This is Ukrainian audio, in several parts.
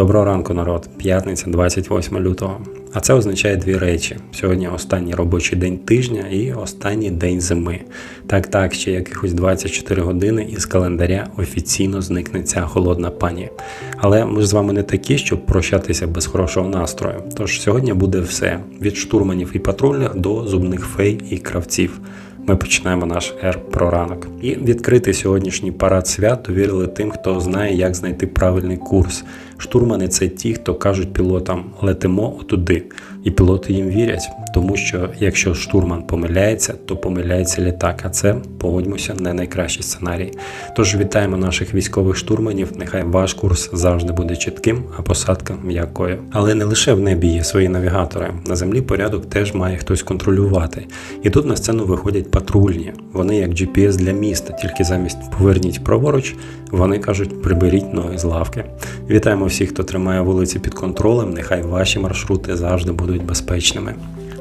Доброго ранку, народ. П'ятниця, 28 лютого. А це означає дві речі: сьогодні останній робочий день тижня і останній день зими. Так, так, ще якихось 24 години із календаря офіційно зникне ця холодна пані. Але ми ж з вами не такі, щоб прощатися без хорошого настрою. Тож сьогодні буде все: від штурманів і патрульних до зубних фей і кравців. Ми починаємо наш ер про ранок. І відкритий сьогоднішній парад свят довірили тим, хто знає, як знайти правильний курс. Штурмани це ті, хто кажуть пілотам летимо отуди, і пілоти їм вірять, тому що якщо штурман помиляється, то помиляється літак. А це погодьмося не найкращий сценарій. Тож вітаємо наших військових штурманів. Нехай ваш курс завжди буде чітким, а посадка м'якою. Але не лише в небі є свої навігатори. На землі порядок теж має хтось контролювати. І тут на сцену виходять патрульні. Вони як GPS для міста, тільки замість поверніть праворуч, вони кажуть приберіть ноги з лавки. Вітаємо всіх, хто тримає вулиці під контролем. Нехай ваші маршрути завжди будуть безпечними.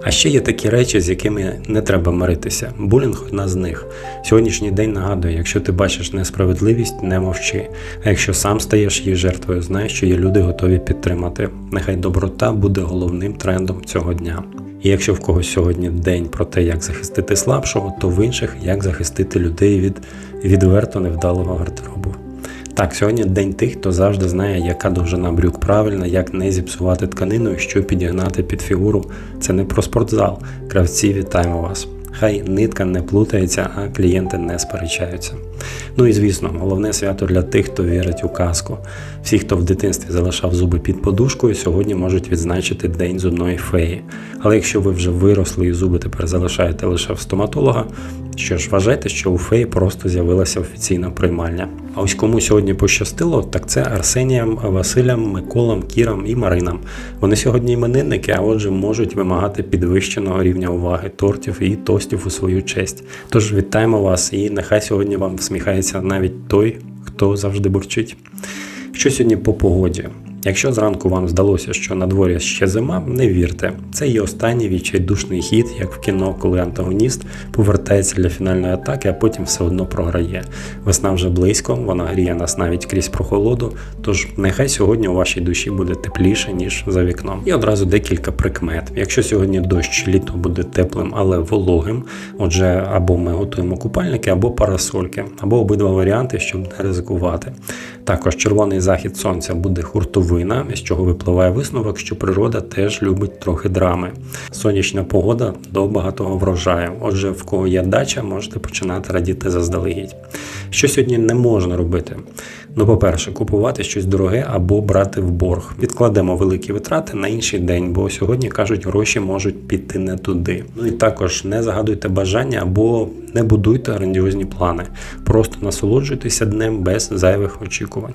А ще є такі речі, з якими не треба миритися. Булінг одна з них. Сьогоднішній день нагадує, якщо ти бачиш несправедливість, не мовчи. А якщо сам стаєш її жертвою, знай, що є люди готові підтримати. Нехай доброта буде головним трендом цього дня. І якщо в когось сьогодні день про те, як захистити слабшого, то в інших як захистити людей від відверто невдалого гардеробу. Так, сьогодні день тих, хто завжди знає, яка довжина брюк правильна, як не зіпсувати тканину і що підігнати під фігуру. Це не про спортзал. Кравці, вітаємо вас. Хай нитка не плутається, а клієнти не сперечаються. Ну і звісно, головне свято для тих, хто вірить у казку. Всі, хто в дитинстві залишав зуби під подушкою, сьогодні можуть відзначити день зубної феї. Але якщо ви вже виросли і зуби тепер залишаєте лише в стоматолога, що ж вважайте, що у феї просто з'явилася офіційна приймальня. А ось кому сьогодні пощастило, так це Арсеніям, Василям, Миколам, Кірам і Маринам. Вони сьогодні іменинники, а отже, можуть вимагати підвищеного рівня уваги, тортів і тостів у свою честь. Тож вітаємо вас і нехай сьогодні вам всміхається навіть той, хто завжди бурчить. Що сьогодні по погоді? Якщо зранку вам здалося, що на дворі ще зима, не вірте. Це є останній відчайдушний хід, як в кіно, коли антагоніст повертається для фінальної атаки, а потім все одно програє. Весна вже близько, вона гріє нас навіть крізь прохолоду. Тож нехай сьогодні у вашій душі буде тепліше, ніж за вікном. І одразу декілька прикмет. Якщо сьогодні дощ літо буде теплим, але вологим, отже, або ми готуємо купальники, або парасольки, або обидва варіанти, щоб не ризикувати. Також червоний захід сонця буде хуртовина, з чого випливає висновок, що природа теж любить трохи драми. Сонячна погода до багатого врожаю. Отже, в кого є дача, можете починати радіти заздалегідь. Що сьогодні не можна робити? Ну, по-перше, купувати щось дороге або брати в борг. Відкладемо великі витрати на інший день, бо сьогодні кажуть, гроші можуть піти не туди. Ну і також не загадуйте бажання або не будуйте грандіозні плани. Просто насолоджуйтеся днем без зайвих очікувань.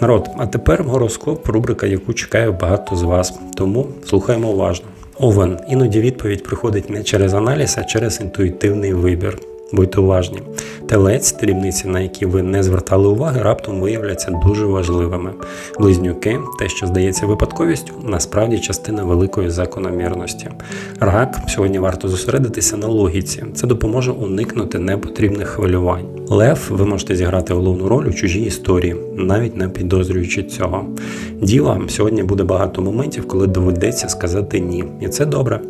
Народ, а тепер гороскоп, рубрика, яку чекає багато з вас. Тому слухаємо уважно. Овен, іноді відповідь приходить не через аналіз, а через інтуїтивний вибір. Будьте уважні. Телець, дрібниці, на які ви не звертали уваги, раптом виявляться дуже важливими. Близнюки, те, що здається випадковістю, насправді частина великої закономірності. Рак, сьогодні варто зосередитися на логіці. Це допоможе уникнути непотрібних хвилювань. Лев, ви можете зіграти головну роль у чужій історії, навіть не підозрюючи цього. Діва, сьогодні буде багато моментів, коли доведеться сказати ні. І це добре.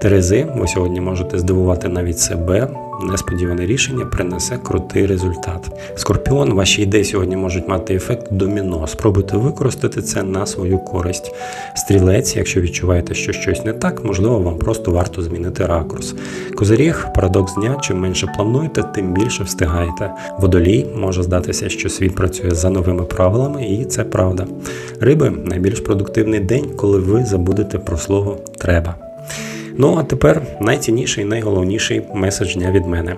Терези, ви сьогодні можете здивувати навіть себе. Несподіване рішення принесе крутий результат. Скорпіон, ваші ідеї сьогодні можуть мати ефект доміно. Спробуйте використати це на свою користь. Стрілець, якщо відчуваєте, що щось не так, можливо, вам просто варто змінити ракурс. Козиріг, парадокс дня, чим менше плануєте, тим більше встигаєте. Водолій може здатися, що світ працює за новими правилами, і це правда. Риби найбільш продуктивний день, коли ви забудете про слово треба. Ну а тепер найцінніший і найголовніший меседж дня від мене.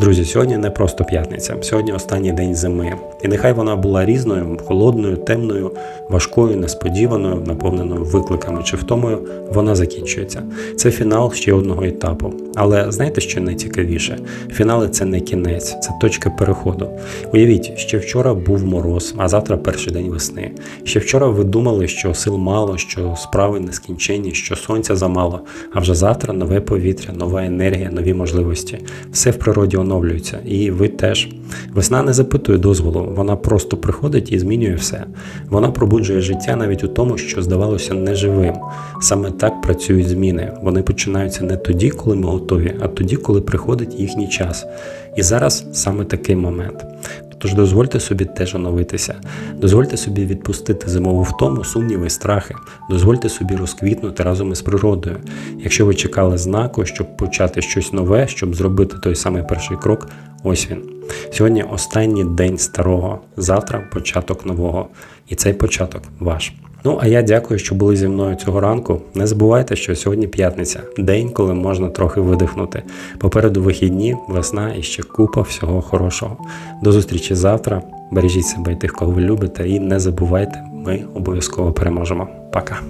Друзі, сьогодні не просто п'ятниця, сьогодні останній день зими. І нехай вона була різною, холодною, темною, важкою, несподіваною, наповненою викликами чи втомою, вона закінчується. Це фінал ще одного етапу. Але знаєте, що найцікавіше? Фінали це не кінець, це точка переходу. Уявіть, ще вчора був мороз, а завтра перший день весни. Ще вчора ви думали, що сил мало, що справи нескінченні, що сонця замало. А вже завтра нове повітря, нова енергія, нові можливості. Все в природі оновлюється, і ви теж. Весна не запитує дозволу, вона просто приходить і змінює все. Вона пробуджує життя навіть у тому, що здавалося неживим. Саме так працюють зміни. Вони починаються не тоді, коли ми готові, а тоді, коли приходить їхній час. І зараз саме такий момент. Тож дозвольте собі теж оновитися, дозвольте собі відпустити зимову втому, сумніви, страхи, дозвольте собі розквітнути разом із природою. Якщо ви чекали знаку, щоб почати щось нове, щоб зробити той самий перший крок, ось він. Сьогодні останній день старого, завтра початок нового. І цей початок ваш. Ну а я дякую, що були зі мною цього ранку. Не забувайте, що сьогодні п'ятниця, день, коли можна трохи видихнути. Попереду вихідні, весна і ще купа всього хорошого. До зустрічі завтра. Бережіть себе і тих, кого ви любите, і не забувайте, ми обов'язково переможемо. Пока.